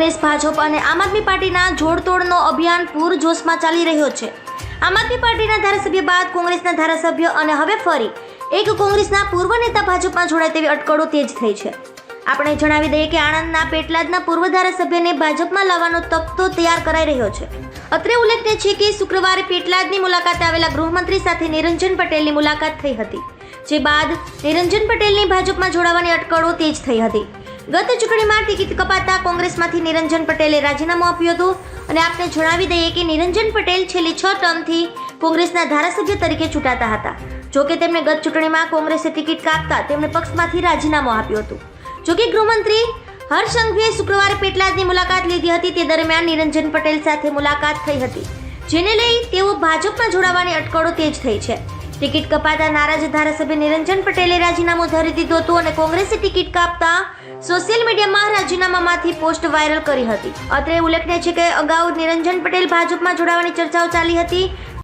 કોંગ્રેસ, ભાજપ અને આમ આદમી પાર્ટીના જોડતોડનો અભિયાન પૂરજોશમાં ચાલી રહ્યો છે. આમ આદમી પાર્ટીના ધારાસભ્ય બાદ કોંગ્રેસના ધારાસભ્ય અને હવે ફરી એક કોંગ્રેસના પૂર્વ નેતા ભાજપમાં જોડાય તેવી અટકળો તેજ થઈ છે. આપણે જણાવી દઈએ કે આણંદના પેટલાદના પૂર્વ ધારાસભ્યને ભાજપમાં લાવવાનો તપતો તૈયાર કરાઈ રહ્યો છે. અત્રે ઉલ્લેખનીય છે કે શુક્રવારે પેટલાદની મુલાકાતે આવેલા ગૃહમંત્રી સાથે નિરંજન પટેલની મુલાકાત થઈ હતી. જે બાદ નિરંજન પટેલની ભાજપમાં જોડાવાની અટકળો તેજ થઈ હતી. ગત ચૂંટણીમાં ટિકિટ કપાતા કોંગ્રેસમાંથી નિરંજન પટેલે રાજીનામું આપ્યું હતું અને આપને જણાવી દઈએ કે નિરંજન પટેલ છેલ્લી છ ટર્મથી કોંગ્રેસના ધારાસભ્ય તરીકે ચૂંટાતા હતા. જોકે તેમણે ગત ચૂંટણીમાં કોંગ્રેસે ટિકિટ કાપતા તેમણે પક્ષમાંથી રાજીનામું આપ્યું હતું. જોકે ગૃહમંત્રી હર્ષ સંઘવીએ શુક્રવારે પેટલાદની મુલાકાત લીધી હતી, તે દરમિયાન નિરંજન પટેલ સાથે મુલાકાત થઈ હતી. જેને લઈ તેઓ ભાજપમાં જોડાવાની અટકળો તેજ થઈ છે. ટિકિટ કપાતા નારાજ ધારાસભ્ય નિરંજન પટેલે રાજીનામું ધરી દીધું હતું અને કોંગ્રેસે ટિકિટ કાપતા સોશિયલ મીડિયામાં રાજીનામામાંથી પોસ્ટ વાયરલ કરી હતી. અત્રે ઉલ્લેખનીય છે કે અગાઉ નિરંજન પટેલ ભાજપમાં જોડાવાની ચર્ચાઓ ચાલી હતી.